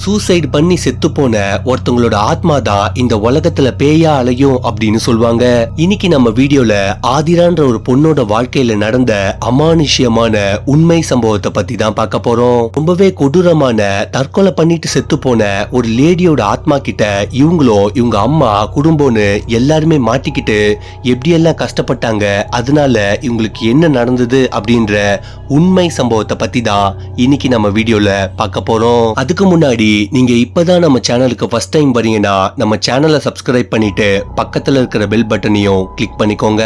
Suicide பண்ணி செத்து போன ஒருத்தவங்களோட ஆத்மா தான் இந்த உலகத்துல பேயா அலையும் அப்படின்னு சொல்லுவாங்க. இன்னைக்கு நம்ம வீடியோல ஆதிரான்ற ஒரு பொண்ணோட வாழ்க்கையில நடந்த அமானுஷ்யமான உண்மை சம்பவத்தை பத்தி தான் பார்க்க போறோம். ரொம்பவே கொடூரமான தற்கொலை பண்ணிட்டு செத்து போன ஒரு லேடியோட ஆத்மா கிட்ட இவங்களும் இவங்க அம்மா குடும்பம்னு எல்லாருமே மாட்டிக்கிட்டு எப்படியெல்லாம் கஷ்டப்பட்டாங்க அதனால இவங்களுக்கு என்ன நடந்தது அப்படின்ற உண்மை சம்பவத்தை பத்தி தான் இன்னைக்கு நம்ம வீடியோல பார்க்க போறோம். அதுக்கு முன்னாடி நீங்க இப்பதான் நம்ம சேனலுக்கு ஃபர்ஸ்ட் டைம் வரீங்கன்னா நம்ம சேனலை சப்ஸ்கிரைப் பண்ணிட்டு பக்கத்துல இருக்கிற பெல் பட்டனையும் கிளிக் பண்ணிக்கோங்க.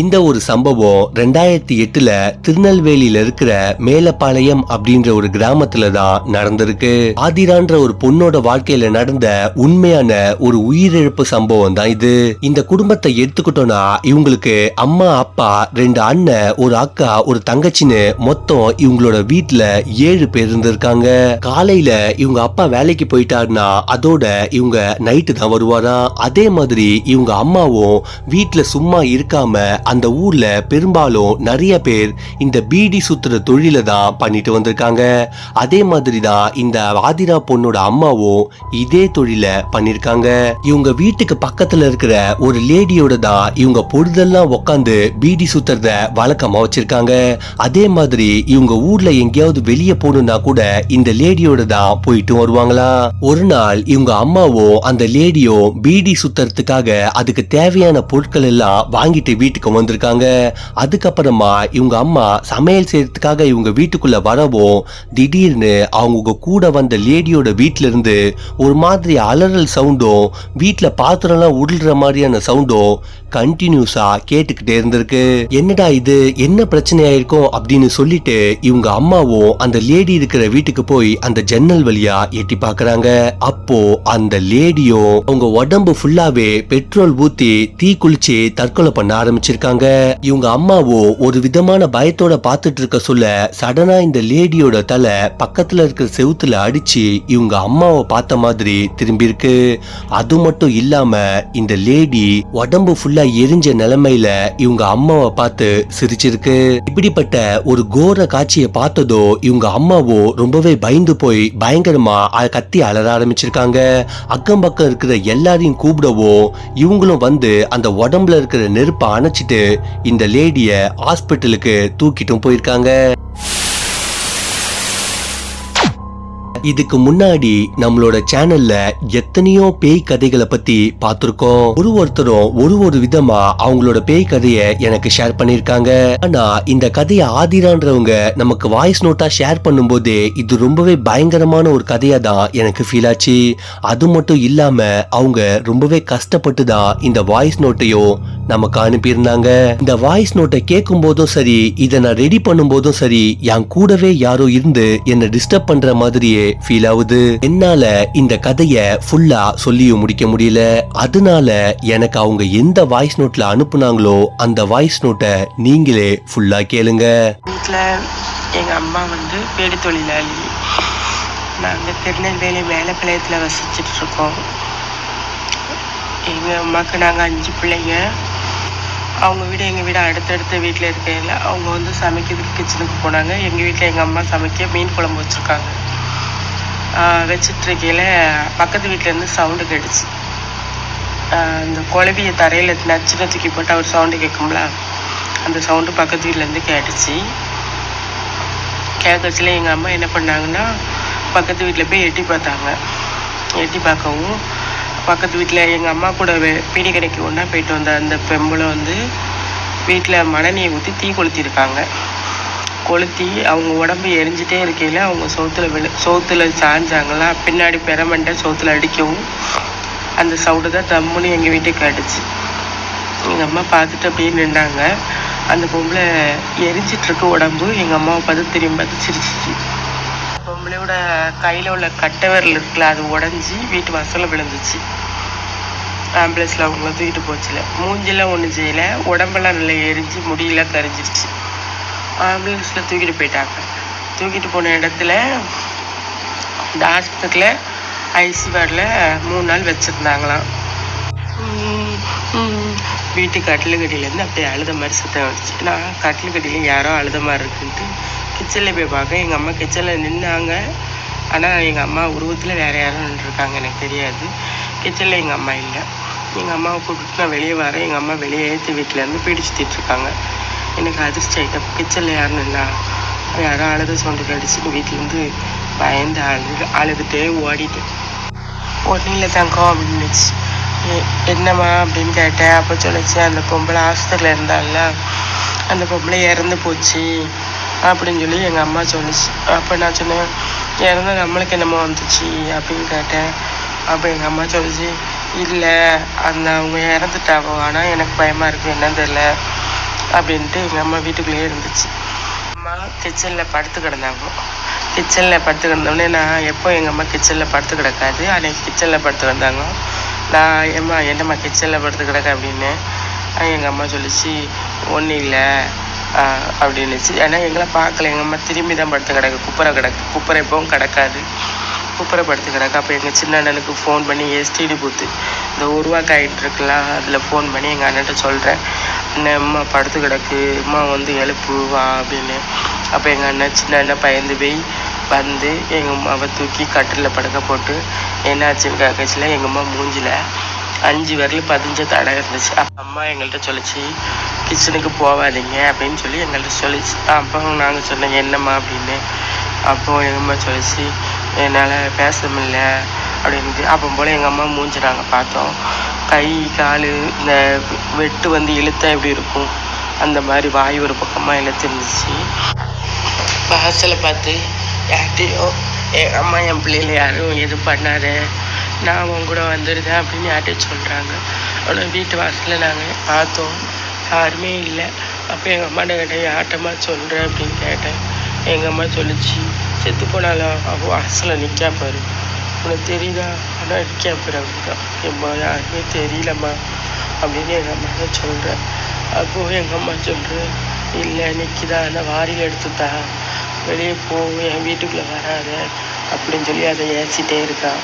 இந்த ஒரு சம்பவம் ரெண்டாயிரத்தி எட்டுல திருநெல்வேலியில இருக்கிற மேலப்பாளையம் அப்படின்ற ஒரு கிராமத்துல தான் நடந்திருக்கு. ஆதிரான்ற ஒரு பொண்ணோட வாழ்க்கையில நடந்த உண்மையான ஒரு உயிரிழப்பு சம்பவம் தான் இது. இந்த குடும்பத்தை எடுத்துக்கிட்டோம்னா இவங்களுக்கு அம்மா அப்பா ரெண்டு அண்ணன் ஒரு அக்கா ஒரு தங்கச்சின்னு மொத்தம் இவங்களோட வீட்டுல ஏழு பேர் இருந்திருக்காங்க. காலையில இவங்க அப்பா வேலைக்கு போயிட்டாருன்னா அதோட இவங்க நைட்டு தான் வருவாராம். அதே மாதிரி இவங்க அம்மாவும் வீட்டுல சும்மா இருக்காம அந்த ஊர்ல பெரும்பாலும் நிறைய பேர் இந்த பீடி சுத்துற தொழில தான் பண்ணிட்டு வந்திருக்காங்க. அதே மாதிரி தான் இந்த ஆதிரா பொண்ணோட அம்மாவும் இதே தொழில பண்ணிருக்காங்க. இவங்க வீட்டுக்கு பக்கத்துல இருக்கிற ஒரு லேடியோட தான் இவங்க பொழுதெல்லாம் உட்காந்து பீடி சுத்துறத வழக்கமா வச்சிருக்காங்க. அதே மாதிரி இவங்க ஊர்ல எங்கேயாவது வெளியே போகணும்னா கூட இந்த லேடியோட தான் போயிட்டு வருவாங்களா? ஒரு நாள் இவங்க அம்மாவும் அந்த லேடியும் பீடி சுத்துறதுக்காக அதுக்கு தேவையான பொருட்கள் எல்லாம் வாங்கிட்டு வீட்டுக்கு வந்திருக்காங்க. அதுக்கப்புறமா இவங்க அம்மா சமையல் செய்யறதுக்காக இவங்க வீட்டுக்குள்ள வரவும் திடீர்னு அவங்க கூட வந்த லேடியோட வீட்டில இருந்து ஒரு மாதிரி அலறல் சவுண்டும் வீட்டில் பாத்திரம்லாம் உருள்ற மாதிரியான சவுண்டும் கண்டினியூஸா கேட்டுக்கிட்டே இருந்திருக்கு. என்னடா இது? என்ன பிரச்சனையா இருக்கும் அப்படின்னு சொல்லிட்டு இவங்க அம்மாவும் அந்த லேடி இருக்கிற வீட்டுக்கு போய் அந்த ஜன்னல் வழியா எட்டி பாக்குறாங்க. அப்போ அந்த லேடியும் அவங்க உடம்பு ஃபுல்லாவே பெட்ரோல் ஊத்தி தீ குளிச்சு தற்கொலை பண்ண ஆரம்பிச்சிருக்காங்க. இவங்க அம்மாவோ ஒரு விதமான பயத்தோட பார்த்துட்டு இருக்க சொல்ல சடனா இந்த லேடியோட தலை பக்கத்துல இருக்கிற செவுத்துல அடிச்சு இவங்க அம்மாவை பார்த்த மாதிரி திரும்பி இருக்கு அது மட்டும் இல்லாம இந்த லேடி உடம்பு ஃபுல்லா எரிஞ்ச நிலைமையில இவங்க அம்மாவை பார்த்து சிரிச்சிருக்கு. இப்படிப்பட்ட ஒரு கோர காட்சியை பார்த்ததோ இவங்க அம்மாவோ ரொம்பவே பயந்து போய் பயங்கரமா அ- கத்தி அலற ஆரம்பிச்சிருக்காங்க. அக்கம் பக்கம் இருக்கிற எல்லாரையும் கூப்பிடவோ இவங்களும் வந்து அந்த உடம்புல இருக்கிற நெருப்பை அணைச்சிட்டு இந்த லேடிய ஹாஸ்பிட்டலுக்கு தூக்கிட்டும் போயிருக்காங்க. இதுக்கு முன்னாடி நம்மளோட சேனல்ல எத்தனையோ பேய் கதைகளை பத்தி பார்த்திருக்கோம். ஒரு ஒருத்தரும் ஒரு ஒரு விதமா அவங்களோட பேய் கதைய எனக்கு ஷேர் பண்ணிருக்காங்க ஆனா இந்த கதையை ஆதிரான்றவங்க நமக்கு வாய்ஸ் நோட்டா ஷேர் பண்ணும்போதே இது ரொம்பவே பயங்கரமான ஒரு கதையா தான் எனக்கு ஃபீல் ஆச்சு. அது மட்டும் இல்லாம அவங்க ரொம்பவே கஷ்டப்பட்டு தான் இந்த வாய்ஸ் நோட்டையும் நமக்கு அனுப்பியிருந்தாங்க. இந்த வாய்ஸ் நோட்டை கேட்கும் போதும் சரி இதை நான் ரெடி பண்ணும் போதும் சரி என் கூடவே யாரோ இருந்து என்னை டிஸ்டர்ப் பண்ற மாதிரியே ஃபீல் ஆகுது என்னால இந்த கதைய ஃபுல்லா சொல்லியும் முடிக்க முடியல. அதனால எனக்கு அவங்க எந்த வாய்ஸ் நோட்ல அனுப்புனாங்களோ அந்த வாய்ஸ் நோட்டை நீங்களே ஃபுல்லா கேளுங்க. வீட்டில் எங்கள் அம்மா வந்து பேடி தொழிலாளி. நாங்கள் திருநெல்வேலி மேலப்பாளையத்தில் வசிச்சுட்டு இருக்கோம் எங்கள் அம்மாவுக்கு நாங்கள் அஞ்சு பிள்ளைங்க. அவங்க வீடு எங்கள் வீடு அடுத்தடுத்த வீட்டில் இருக்கையில் அவங்க வந்து சமைக்கிறதுக்கு கிச்சனுக்கு போனாங்க. எங்கள் வீட்டில் எங்கள் அம்மா சமைக்க மீன் குழம்பு வச்சுருக்காங்க. வச்சிட்ருக்கையில் பக்கத்து வீட்டிலேருந்து சவுண்டு கேட்டுச்சு. அந்த இந்த குழவிய தரையில் நச்சுன்னு தூக்கி போட்டு அவர் சவுண்டு கேட்கும்ல அந்த சவுண்டு பக்கத்து வீட்டிலேருந்து கேட்டுச்சு. கேட்கச்சில எங்கள் அம்மா என்ன பண்ணாங்கன்னா பக்கத்து வீட்டில் போய் எட்டி பார்த்தாங்க. எட்டி பார்க்கவும் பக்கத்து வீட்டில் எங்கள் அம்மா கூட பீடி கடைக்கு ஒன்றா போயிட்டு வந்த அந்த பெம்பளை வந்து வீட்டில் மழைநீயை ஊற்றி தீ கொளுத்திருக்காங்க. கொளுத்தி அவங்க உடம்பு எரிஞ்சிட்டே இருக்கையில் அவங்க சோத்துல விழு சோத்துல சாஞ்சாங்களா? பின்னாடி பெரமண்டை சோத்துல அடிக்கவும் அந்த சவுண்டு தான் தம்முன்னு எங்கள் வீட்டுக்கு அடிச்சு எங்கள் அம்மா பார்த்துட்டு அப்படியே நின்றாங்க. அந்த பொம்பளை எரிஞ்சிட்டு இருக்க உடம்பு. எங்கள் அம்மாவை பார்த்து திரும்பி பார்த்து சிரிச்சிச்சு. பொம்பளையோட கையில் உள்ள கட்டை விரல் இருக்குல்ல அது உடஞ்சி வீட்டு வாசலில் விழுந்துச்சு. ஆம்புலன்ஸில் அவங்கள தூக்கிட்டு போச்சுல. மூஞ்சிலாம் ஒன்றும் செய்யலை. உடம்பெல்லாம் நல்லா எரிஞ்சு முடியெல்லாம் கரைஞ்சிருச்சு. ஆம்புலன்ஸில் தூக்கிட்டு போயிட்டாங்க. தூக்கிட்டு போன இடத்துல இந்த ஆஸ்பத்திரியில் ஐசி வார்டில் மூணு நாள் வச்சுருந்தாங்களாம். வீட்டு கட்டில் கடியிலேருந்து அப்படியே அழுத மாதிரி சத்தம் வந்துச்சு. நான் கட்டில் கடியில் யாரோ அழுத மாதிரி இருக்குன்ட்டு கிச்சனில் போய் பார்க்க எங்கள் அம்மா கிச்சனில் நின்னாங்க. ஆனால் எங்கள் அம்மா உருவத்தில் வேறு யாரும் நின்றுருக்காங்க எனக்கு தெரியாது. கிச்சனில் எங்கள் அம்மா இல்லை. எங்கள் அம்மாவை கூப்பிட்டு நான் வெளியே வரேன். எங்கள் அம்மா வெளியே ஏற்றி வீட்டிலேருந்து பீடி சுத்திட்டு இருக்காங்க. எனக்கு அதிர்ச்சி ஆகிட்டேன் கிச்சனில் யார் நின்னா யாரோ அழுத சவுண்டு கடிச்சிட்டு வீட்டிலேருந்து பயந்து அழுது அழுதுகிட்டே ஓடிட்டேன். ஒன்றும் இல்லை தங்கம் அப்படின்னுச்சு என்னம்மா அப்படின்னு கேட்டேன். அப்போ சொல்லிச்சு அந்த பொம்பளை ஆஸ்பத்திரியில் இருந்தால அந்த பொம்பளை இறந்து போச்சு அப்படின்னு சொல்லி எங்கள் அம்மா சொல்லிச்சு அப்போ நான் சொன்னேன் இறந்த நம்மளுக்கு என்னமோ வந்துச்சு அப்படின்னு கேட்டேன். அப்போ எங்கள் அம்மா சொல்லிச்சு இல்லை அந்த அவங்க இறந்துட்டாங்க. ஆனால் எனக்கு பயமாக இருக்குது என்னன்னு தெரியல. அப்படின்ட்டு எங்கள் அம்மா வீட்டுக்குள்ளேயே இருந்துச்சு. அம்மா கிச்சனில் படுத்து கிடந்தாங்க. கிச்சனில் படுத்து கிடந்தோடனே நான் எப்போ எங்கள் அம்மா கிச்சனில் படுத்து கிடக்காது அன்றைக்கி கிச்சனில் படுத்து கிடந்தாங்க. நான் ஏம்மா என்னம்மா கிச்சனில் படுத்து கிடக்க அப்படின்னு எங்கள் அம்மா சொல்லிச்சு ஒன்றும் இல்லை. அப்படின்னுச்சு. ஏன்னா எங்களை பார்க்கல. எங்கள் அம்மா திரும்பி தான் படுத்து கிடக்கு. குப்பரை கிடக்கு. குப்பரை எப்பவும் கிடக்காது. குப்பரை படுத்து கிடக்கு அப்போ எங்கள் சின்ன அண்ணனுக்கு ஃபோன் பண்ணி எஸ்டிடி பூத்து இந்த உருவாக்க ஆகிட்டுருக்கலாம் அதில் ஃபோன் பண்ணி எங்கள் அண்ணன்ட்ட சொல்கிறேன் அண்ணன் அம்மா படுத்து கிடக்கு. அம்மா வந்து எழுப்பு வா அப்படின்னு. அப்போ எங்கள் அண்ணன் சின்ன அண்ணன் பயந்து போய் வந்து எங்கள் அம்மாவை தூக்கி கட்டிலில் படுக்க போட்டு என்னாச்சுன்னு கேட்கச்சில எங்கள் அம்மா மூஞ்சில அஞ்சு விரல் பதிஞ்ச தடை இருந்துச்சு. அப்போ அம்மா எங்கள்கிட்ட சொல்லிச்சு கிச்சனுக்கு போகாதீங்க அப்படின்னு சொல்லி எங்கள்கிட்ட சொல்லிச்சு. அப்போ நாங்கள் சொன்னோம் என்னம்மா? அப்படின்னு. அப்போ எங்கள் அம்மா சொல்லிச்சு என்னால் பேச முடியல அப்படின்ட்டு அப்போ போல் எங்கள் அம்மா மூஞ்சி நாங்கள் பார்த்தோம். கை கால் இந்த வெட்டு வந்து இழுத்தா எப்படி இருக்கும்? அந்த மாதிரி வாய் ஒரு பக்கமாக இழுத்து இருந்துச்சு வாசலை பார்த்து யார்கிட்டயோ? எங்கள் அம்மா என் பிள்ளைகள யாரும் எதுவும் பண்ணாத. நான் உன் கூட வந்துடுதேன் அப்படின்னு யார்கிட்டயும் சொல்கிறாங்க ஆனால் வீட்டு வாசலில் நாங்கள் பார்த்தோம். யாருமே இல்லை. அப்போ எங்கள் அம்மாட்ட கேட்டேன் யார்ட்டம்மா சொல்கிறேன் அப்படின்னு கேட்டேன். எங்கள் அம்மா சொல்லிச்சு செத்து போனாலும் அவள் வாசலில் நிற்கா பாரு. உனக்கு தெரியுதா? ஆனால் நிற்கா பாரு அப்படின்னா எம்மா யாருமே தெரியலம்மா. அப்படின்னு எங்கள் அம்மா தான் சொல்கிறேன் அப்போது எங்கள் அம்மா சொல்கிறேன் இல்லை நிற்கிதா ஆனால் வாரியில் எடுத்துத்தா. வெளியே போ. என் வீட்டுக்குள்ளே வராத. அப்படின்னு சொல்லி அதை ஏசிட்டே இருக்கான்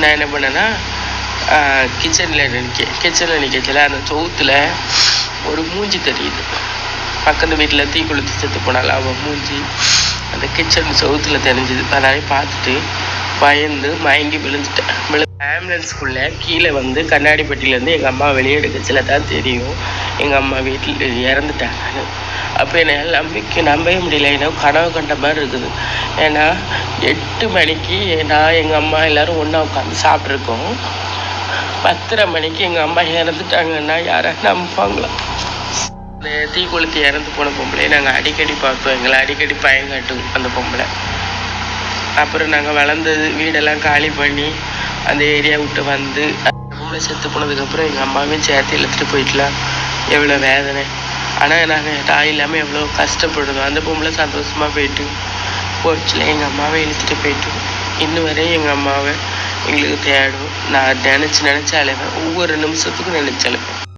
நான் என்ன பண்ணேன்னா கிச்சனில் நிற்க கிச்சனில் நிற்கச்சில அந்த சவுத்தில் ஒரு மூஞ்சி தெரியுது. பக்கத்து வீட்டில் தீ கொளுத்தி செத்து போனால் அவன் மூஞ்சி அந்த கிச்சன் சவுத்தில் தெரிஞ்சுது. அதனால பார்த்துட்டு பயந்து மயங்கி விழுந்துட்டேன் விழு ஆம்புலன்ஸ்குள்ளே கீழே வந்து கண்ணாடி பெட்டியிலேருந்து எங்கள் அம்மா வெளியே எடுக்கச்சில தான் தெரியும். எங்கள் அம்மா வீட்டில் இறந்துட்டாங்க. அப்போ என்னால் நம்பிக்கை நம்பவே முடியல. ஏன்னா கனவு கண்ட மாதிரி இருக்குது. ஏன்னா எட்டு மணிக்கு நான் எங்கள் அம்மா எல்லோரும் ஒன்றா உட்காந்து சாப்பிட்ருக்கோம் பத்தரை மணிக்கு எங்கள் அம்மா இறந்துட்டாங்கன்னா யாராவது நம்புவாங்களா? இந்த தீ கொளுத்தி இறந்து போன பொம்பளையை நாங்கள் அடிக்கடி பார்ப்போம். எங்களை அடிக்கடி பயங்காட்டும் அந்த பொம்பளை. அப்புறம் நாங்கள் வளர்ந்தது வீடெல்லாம் காலி பண்ணி அந்த ஏரியா விட்டு வந்து அந்த பொம்பளை செத்து போனதுக்கப்புறம் எங்கள் அம்மாவையும் சேர்த்து இழுத்துட்டு போயிட்டலாம். எவ்வளோ வேதனை. ஆனால் நாங்கள் தாய் இல்லாமல் எவ்வளோ கஷ்டப்படுறோம். அந்த பொம்பளை சந்தோஷமாக போயிட்டு போச்சுல. எங்கள் அம்மாவை இழுத்துட்டு போயிட்டு இன்னும் வரையும் எங்கள் அம்மாவை எங்களுக்கு தேடும் நான் நினச்சி நினச்சி அழுவேன். ஒவ்வொரு நிமிஷத்துக்கும் நினச்சி அழுவேன்.